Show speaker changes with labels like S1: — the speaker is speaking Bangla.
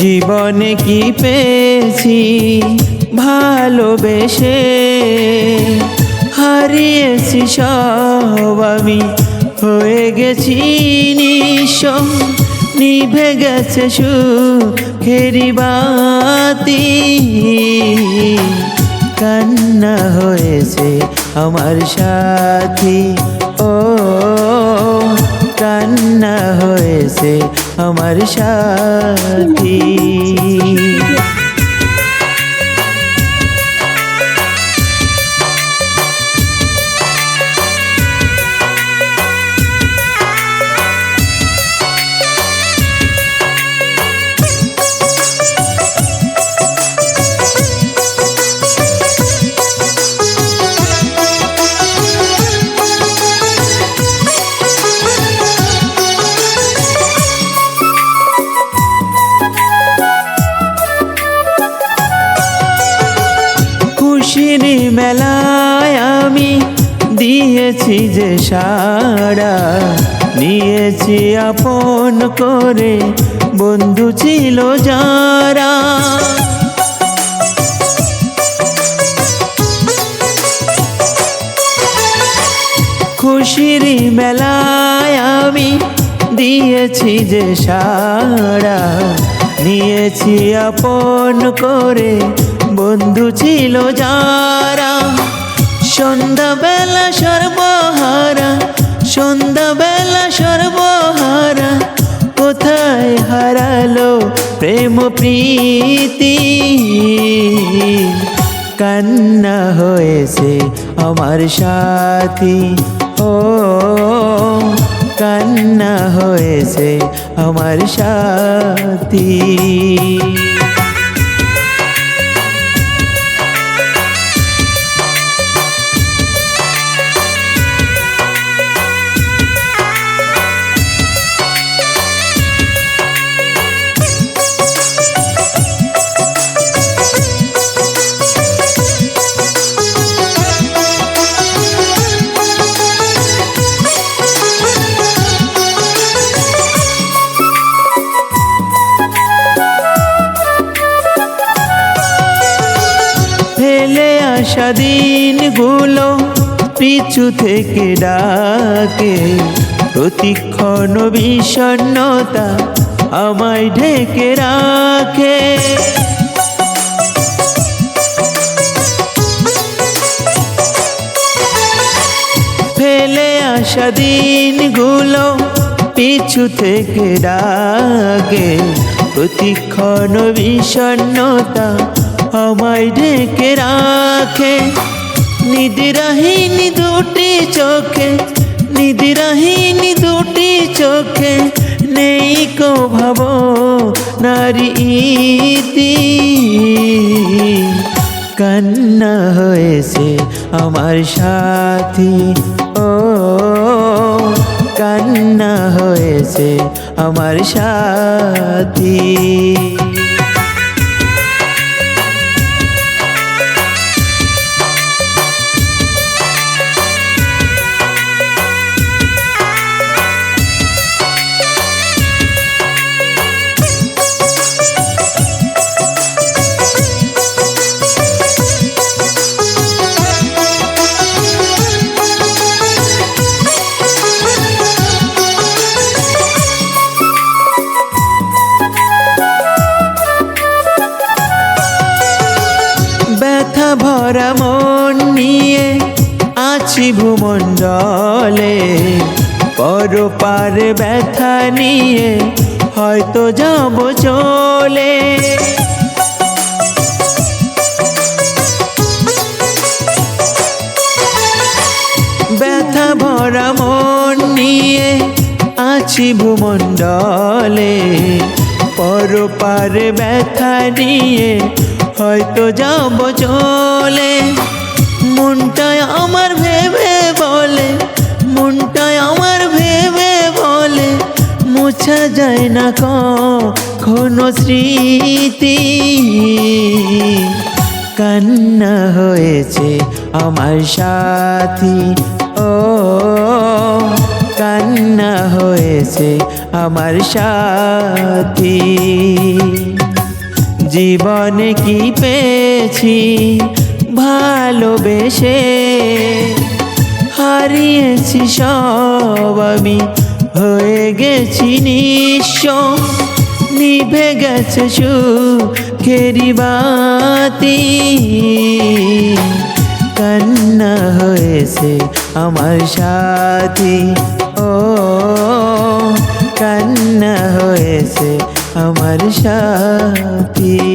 S1: জীবনে কি পেয়েছি? ভালোবেসে হারিয়েছি সব আমি। হয়ে গেছি নিঃস্ব, নিভে গেছে সুখেরি বাতি। কান্না হয়েছে আমার সাথী, ও, কান্না হয়েছে আমার সাথী খুশির মেলায় আমি দিয়েছি যে সারা নিয়েছি আপন করে বন্ধু ছিল যারা। খুশির মেলায় আমি দিয়েছি যে সারা নিয়েছি আপন করে বন্ধু ছিল যারা। সন্ধ্যাবেলা সর্বহারা সন্ধ্যাবেলা সর্বহারা কোথায় হারালো প্রেম প্রীতি? কান্না হয়েছে আমার সাথী, ও কান্না হয়েছে আমার সাথী। আসা দিনগুলো পিছু থেকে ডাকে। প্রতিক্ষণ বিষণ্ণতা আমায় ঢেকে রাখে। ফেলে আসা দিনগুলো পিছু থেকে ডাকে। প্রতিক্ষণ বিষণ্ণতা আমায় ঢেকে রাখে। নিদিরাহীনি দুটি চোখে নিদিরাহীনি দুটি চোখে। নেই কো ভাব নারী কান্না হয়েছে আমার সাথী। ও, কান্না হয়েছে আমার সাথী। ভূমণ্ডলে পরপার ব্যথা নিয়ে হয়তো যাব চলে। ব্যথা ভরা মন নিয়ে আছি ভূমণ্ডলে পরপার ব্যথা নিয়ে হয়তো যাব চলে। মনটায় আমার ভেবে বলে, মনটায় আমার ভেবে বলে, মোছা যায় না কখনো স্মৃতি। কান্না হয়েছে আমার সাথী, ও কান্না হয়েছে আমার সাথী। জীবনে কি পেয়েছি? ভালোবেসে হারিয়েছি সব আমি। হয়ে গেছি নিঃস্ব, নিভে গেছে সুখেরি বাতি। কান্না হয়েছে আমার সাথী, ও কান্না হয়েছে আমার সাথী।